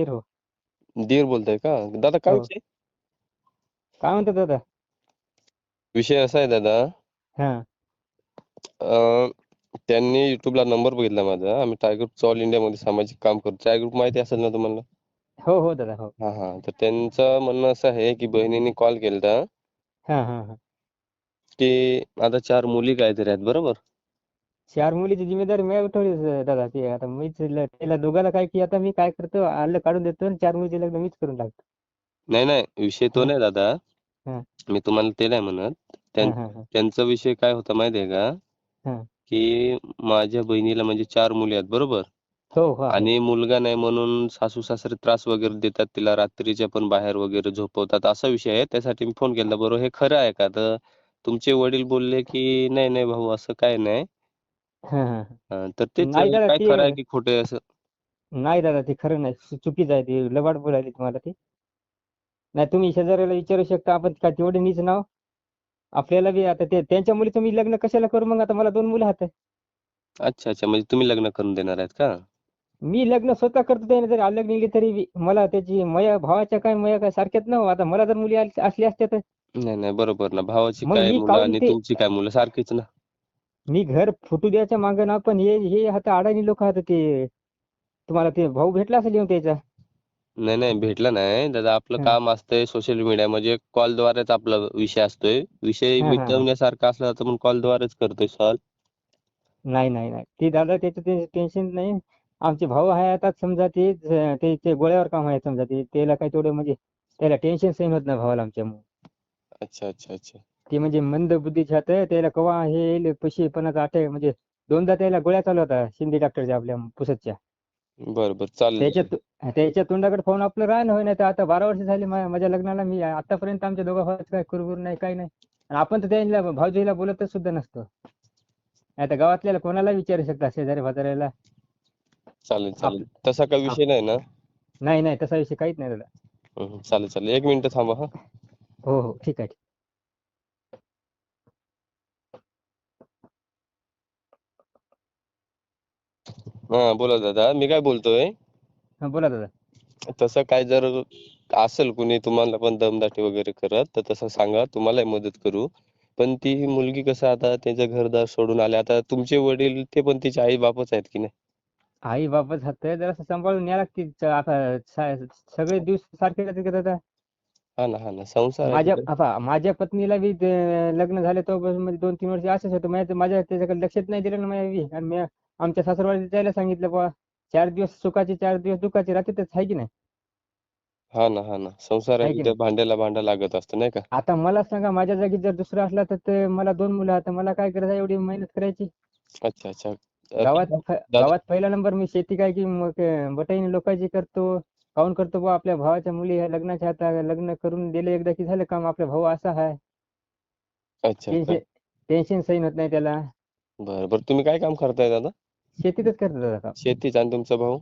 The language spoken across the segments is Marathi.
दीर हो. दीर बोलताय का? दादा काय हो. विषय? काय म्हणतात दादा? विषय असा आहे दादा. हा. अं, त्यांनी युट्यूबला नंबर बघितला माझा. आम्ही टायगर ग्रुप ऑल इंडिया मध्ये सामाजिक काम करतो. टायगर ग्रुप माहिती असेल ना तुम्हाला? हो हो दादा हो. हा हा. तर त्यांचं म्हणणं असं आहे की बहिणीने कॉल केलता हा हा हा. की आता चार मुली काहीतरी आहेत बरोबर? चार मुलीची जिम्मेदारी मी उठवली स- दादा ती आता मीच ल- त्याला दोघाला काय की आता मी काय करतो आलं काढून देतो आणि चार मुलीचे लग्न मीच करून टाकतो नाही नाही विषय तो हा. नाही दादा हा. मी तुम्हाला ते नाही म्हणत हा त्यां- हा हा त्यांचा विषय काय होता माहितीये का हा. की माझ्या बहिणीला म्हणजे चार मुली आहेत बरोबर हो हो. आणि मुलगा नाही म्हणून सासू सासरे त्रास वगैरे देतात तिला रात्रीच्या पण बाहेर वगैरे झोपवतात असा विषय आहे त्यासाठी मी फोन केला बरोबर हे खरं आहे का तर तुमचे वडील बोलले की नाही नाही भाऊ असं काय नाही हा हा हा. हा, तर तेच नाही दादा, काय ते- खरं आहे की खोटं आहे असं? नाही दादा ते खरं नाही. चु- चुकीचं आहे ते. लबाड बोलायली तुम्हाला ते. नाही तुम्ही शेजाऱ्याला विचारू शकता. आपण काय तेवढे नीच नाव आपल्याला बी आता ते त्यांच्या मुलीचं मी लग्न कशाला करू? मग आता मला दोन मुलं आहेत. अच्छा अच्छा. म्हणजे तुम्ही लग्न करून देणार आहेत का? मी लग्न स्वतः करतो त्याने जर अलग निघली तरी बी. मला त्याची मया भावाच्या काय मया काय सारख्याच ना हो. आता मला जर मुली आली- असली असत्या तर. नाही नाही. बरोबर ना. भावाची मग काय मुलं काहून आणि ते- तुमची काय मुलं? सारखीच ना. मी घर फुटू द्यायच्या मागं ना पण हे हे आता अडाणी लोक आहेत ते. तुम्हाला ते भाऊ भेटला असेल येऊन त्याचा? नाही नाही भेटलं नाही. दादा आपलं. काम असतंय सोशल मीडिया म्हणजे कॉल द्वारेच आपला विषय असतोय. विषय हा, हा, हा. मिटवण्यासारखा असला तर मग कॉल द्वारेच करतोय सॉल्व नाही नाही नाही. ते दादा त्याचं ते टेन्शन नाही. आमचे भाऊ आहे आता समजा ते ज- गोळ्यावर काम आहे समजा ते. त्याला काही तेवढं म्हणजे त्याला टेन्शन सहन होत नाही भावाला आमच्या अच्छा अच्छा अच्छा. ते म्हणजे मंद बुद्धीचे आहेत त्याला कवा हे येईल पशीपणाचा अटॅक म्हणजे दोनदा त्याला गोळ्या चालू होता शिंदे डॉक्टरच्या आपल्या पुसतच्या. बरं बरं चालेल. त्याच्या त्याच्या तोंडाकडे पाहून आपलं राहणं होय नाही तर आता बारा वर्ष झाली माझ्या लग्नाला मी आतापर्यंत आमच्या दोघा भावात काय कुरबुर नाही काही नाही. आणि आपण तर त्यांना भाऊजीला बोलतच सुद्धा नसतो. आता गावातल्याला कोणाला विचारू शकता शेजारी पाजाऱ्याला? चालेल चालेल. तसा काही विषय नाही ना? नाही नाही तसा विषय काहीच नाही दादा. चालेल चालेल. एक मिनिट थांबा हा. हो हो ठीक आहे हा बोला दादा मी काय बोलतोय? हा बोला दादा. तसं काय जर असेल कुणी तुम्हाला पण दमदाटी वगैरे करत तर तसं सांगा तुम्हालाही मदत करू. पण ती मुलगी कसं आता त्यांचं घरदार सोडून आले आता तुमचे वडील ते पण तिचे आई बापच आहेत की नाही? आई बापच हात जरासं सांभाळून लागते च- आता सगळे दिवस सारखे जाते का दादा? हा ना हा ना संसार आहे. माझ्या. आता माझ्या पत्नीला बी ते लग्न झाले तेव्हापासून म्हणजे दोन तीन वर्ष असंच होतं माझ्या माझ्या त्याच्याकडे लक्षच नाही दिलं ना माझ्या बी. आणि मी आमच्या सासरवाडीला त्याला सांगितलं बुवा. चार दिवस सुखाचे चार दिवस दुःखाचे राहतेच आहे की नाही? हा ना हा ना. संसार आहे की भांड्याला भांडा लागत असतं नाही का? आता मला सांगा माझ्या जागी जर दुसरा असला तर ते मला दोन मुलं आहेत मला काय आहे एवढी मेहनत करायची? अच्छा अच्छा. गावात गावात पहिला नंबर मी शेती काय की मग बटाईने लोकांची करतो काऊन करतो बुवा? आपल्या भावाच्या मुली ह्या लग्नाच्या आता लग्न करून दिले एकदा की झालं काम आपला भाऊ असा आहे अच्छा अच्छा. टेन्शन सहन होत नाही त्याला. बरं बरं. तुम्ही काय काम करताय दादा? शेतीतच करतो दादा शेतीच आणि तुमचा भाऊ?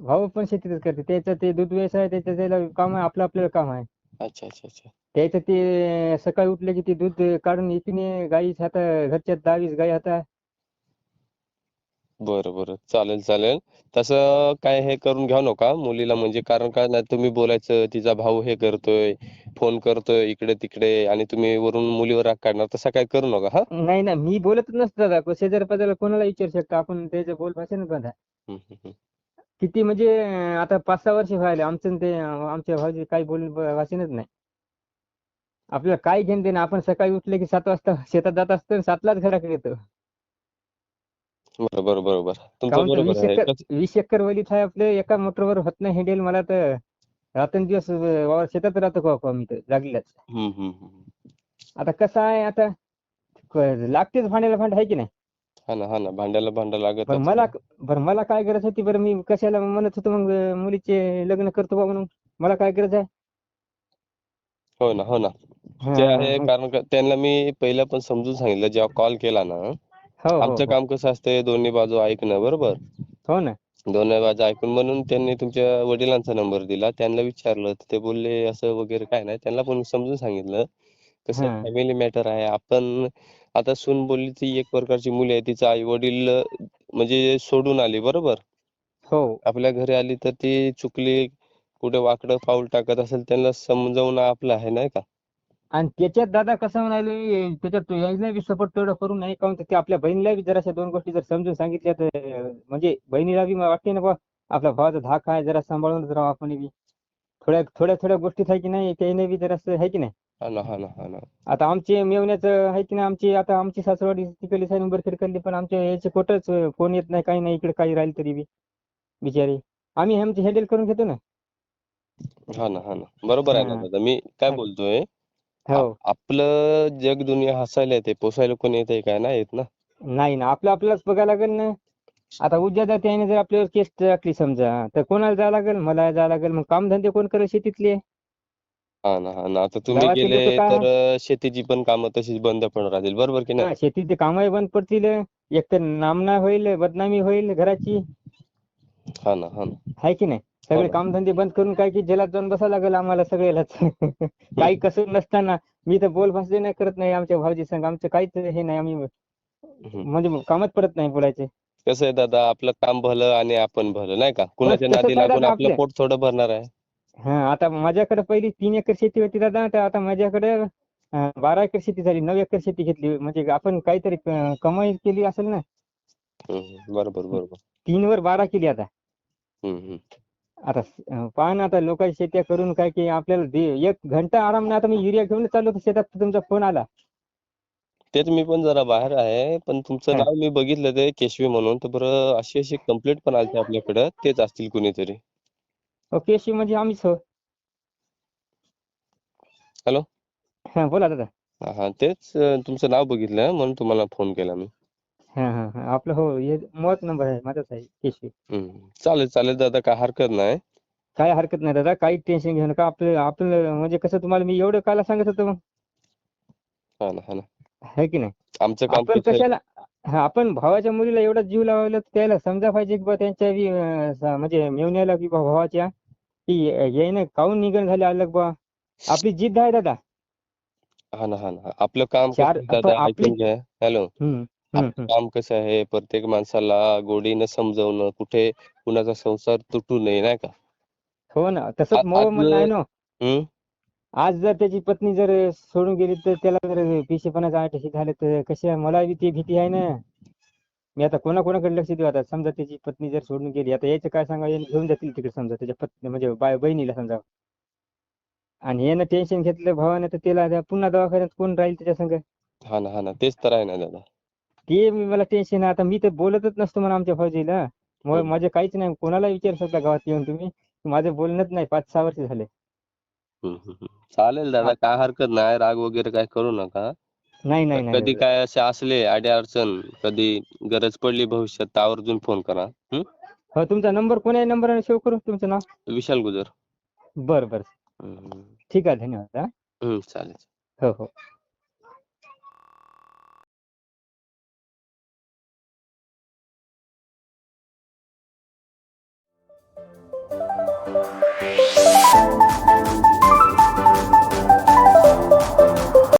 भाऊ पण शेतीतच करते. त्याचं ते दूध व्यवसाय त्याचं त्याला काम आहे आपलं आपल्याला काम आहे. अच्छा अच्छा अच्छा. त्याचं ते सकाळी उठले की ते दूध काढून इकडे गाई आता घरच्या दहा-वीस गाई आता बरं बरं. चालेल चालेल. तसं काय हे करून घ्यावं नका मुलीला म्हणजे कारण काय नाही तुम्ही बोलायचं तिचा भाऊ हे करतोय फोन करतोय इकडे तिकडे आणि तुम्ही वरून मुलीवर राग काढणार. तसं काय करू नका हा? नाही ना मी बोलतच नसतो दादा. शेजारी पाजारी कोणाला विचारू शकता. आपण त्याच्या बोल भाषेनं हम्म, हम्म, हम्म. किती म्हणजे अं, आता पाच सहा वर्ष व्हायले. आमचं ते अं, आमच्या भाऊजी काही बोल भाषेनच नाही. आपल्याला काय घेणं देणं आपण सकाळी उठले की सात वाजता शेतात जात असतो आणि सातलाच घराकडे येतो. बरं बरं बरोबर. तुमचं काहून तर बरोबर वीस आहे. एकर कसं- वीस एकर वलीत आहे आपले एका मोटरवर होत नाही हेंडेल मला तर रात्रंदिवस अं, वावर शेतात राहतो का का मी तर जागल्याच हम्म, हम्म, हम्म. आता कसं आहे आता क- लागतेच भांड्याला भांड आहे की नाही? हा ना हा ना भांड्याला भांडं लागत बरं मला बरं मला काय गरज होती बरं मी कशाला म्हणत होतो मग अं, मुलीचे लग्न करतो बा म्हणून. मला काय गरज आहे? हो ना हो ना. हा, ते आहे मग- कारण का त्यांना मी पहिला पण समजून सांगितलं जेव्हा कॉल केला ना हो हो आमचं हो. काम कसं असतंय दोन्ही बाजू ऐकणं बरोबर? हो ना. दोन्ही बाजू ऐकून म्हणून त्यांनी तुमच्या वडिलांचा नंबर दिला. त्यांना विचारलं तर ते बोलले असं वगैरे काय नाही. त्यांना पण समजून सांगितलं कसं हा. फॅमिली मॅटर आहे. आपण आता सून बोलली ती एक प्रकारची मुली आहे तिचं आई वडील म्हणजे सोडून आली बरोबर? हो. आपल्या घरी आली तर ती चुकली कुठे वाकडं पाऊल टाकत असेल त्यांना समजावणं आपलं आहे नाही का? आणि त्याच्यात दादा कसं म्हणाले त्याच्यात यायला बी सपोर्ट तेवढं करून नाही. तर ते आपल्या बहिणीला बी जराशा दोन गोष्टी जर समजून सांगितल्या तर म्हणजे बहिणीला बी वाटते ना बा आपल्या भावाचा धाक आहे जरा सांभाळून राहावं आपण बी. थोड्या थोड्या थोड्या गोष्टीत आहे की नाही त्याने बी जरासं आहे की नाही? आता आमचे मेवण्याचं आहे की नाही आमची आता आमची सासरवाडी तिकडली साईन उंबरखेडकडली पण आमच्या याचे कोटच फोन येत नाही काही नाही इकडे काही राहील तरी बी बिचारी. आम्ही आमची हँडल करून घेतो ना. हा ना हा ना. बरोबर आहे ना. दादा. मी काय. बोलतोय हो. आप- आपलं जग दुनिया हसायला येते पोसायला कोणी येते काय? नाही येत ना? नाही ना आपलं आपल्यालाच बघायला लागेल ना. आता उद्या जर त्याने जर आपल्यावर केस टाकली समजा तर कोणाला जावं लागेल? मला जावं लागेल. मग कामधंदे कोण करेल शेतीतले? हा ना हा ना. आता तुम्ही गावातील गेले लोकं काय- तर शेतीची पण कामं तशीच बंद पण राहतील. बरोबर की नाही? हा, शेतीचे कामही बंद पडतील. एक तर नामना होईल बदनामी होईल घराची. हा ना हा ना. आहे की नाही? सगळे. कामधंदे बंद करून काय की जेलात जाऊन बसावं लागेल आम्हाला सगळ्यालाच. काही कसं नसताना. मी तर बोल भाषे नाही करत नाही. आमच्या भाऊजी संग आमचं काहीच हे नाही. आम्ही. म्हणजे कामच पडत नाही बोलायचे. कसं आहे दादा? आपलं काम भलं आणि आपण भलं नाही का? कुणाच्या नादी लागून आपलं. पोट थोडं भरणार आहे. हा आता माझ्याकडे पहिली तीन एकर शेती होती दादा. तर आता माझ्याकडे बारा एकर शेती झाली नऊ एकर शेती घेतली. म्हणजे आपण काहीतरी कमाई केली असेल ना. बरोबर बरोबर. तीन वर बारा केली आता. आता पहा ना आता लोकांची शेत्या करून काय की आपल्याला दे- एक घंटा आराम नाही आता मी युरिया घेऊन चाललो होतो शेतात तर तुमचा फोन आला. तेच मी पण जरा बाहेर आहे पण तुमचं हा. नाव मी बघितलं ते केशवी म्हणून तर बरं अशी अशी कंप्लेंट पण आलती आपल्याकडं तेच असतील कुणीतरी. ओके शी म्हणजे आम्हीच हो हॅलो? हा बोला दादा. हा हा तेच अं, तुमचं नाव बघितलं म्हणून तुम्हाला फोन केला मी. हा हा हा. आपलं हो हे मोत नंबर आहे माझाच आहे केशवी. हम्म. चालेल चालेल दादा काय हरकत नाही. काय हरकत नाही दादा काही टेन्शन घेऊ नका. आपलं आपलं म्हणजे कसं तुम्हाला मी एवढं काला सांगत होतो मग. हा ना हा ना. की नाही? आमचं काम आपण कशाला हा आपण भावाच्या मुलीला एवढा जीव लावला तर त्याला समजा पाहिजे की बा त्यांच्या बी अं, स- म्हणजे मेवण्याला की बा भावाच्या. की यायनं काहून निघण झाले अलग बा? आपली जिद्द आहे दादा. हा ना हा ना. आपलं काम कसं चार- आहे दादा आपण- ऐकून घ्या. हॅलो. हम्म. आपलं. काम कसं आहे? प्रत्येक माणसाला गोडीनं समजवणं कुठे कुणाचा संसार तुटू नये नाही का? हो ना. आ- मग आज म्हणणं आहे ना. आज जर त्याची पत्नी जर सोडून गेली तर त्याला जर पिशेपणाचं आठशे झालं तर कशा मला बी ती भीती आहे ना. मी आता कोणाकोणाकडे लक्ष देऊ आता? समजा त्याची पत्नी जर सोडून गेली आता याचं काय सांगा याने घेऊन जातील तिकडे समजा त्याच्या पत्नी म्हणजे बाय बहिणीला समजा. आणि यानं टेन्शन घेतलं भावानं तर त्याला त्या पुन्हा दवाखान्यात कोण राहील त्याच्या संग? हा ना हा ना. तेच तर आहे ना दादा. ते मी मला टेन्शन आहे आता मी तर बोलतच नसतो म्हणा आमच्या भाऊजीला मग हम्म. माझे काहीच नाही. कोणाला विचारू शकता गावात येऊन तुम्ही? माझं बोलणंच नाही. पाच सहा वर्ष झाले. हम्म, हम्म, हम्म. चालेल दादा. काय हरकत नाही. राग वगैरे काय करू नका. नाही नाही नाही. कधी दादा. काय असे असले अडी अडचण कधी गरज पडली भविष्यात तर आवर्जून फोन करा? हो तुमचा नंबर कोण्या नंबरने सेव्ह करू तुमचं नाव? विशाल गुजर. बरं बरं. हम्म, ठीक आहे. धन्यवाद हा. हम्म, चालेल. हो हो.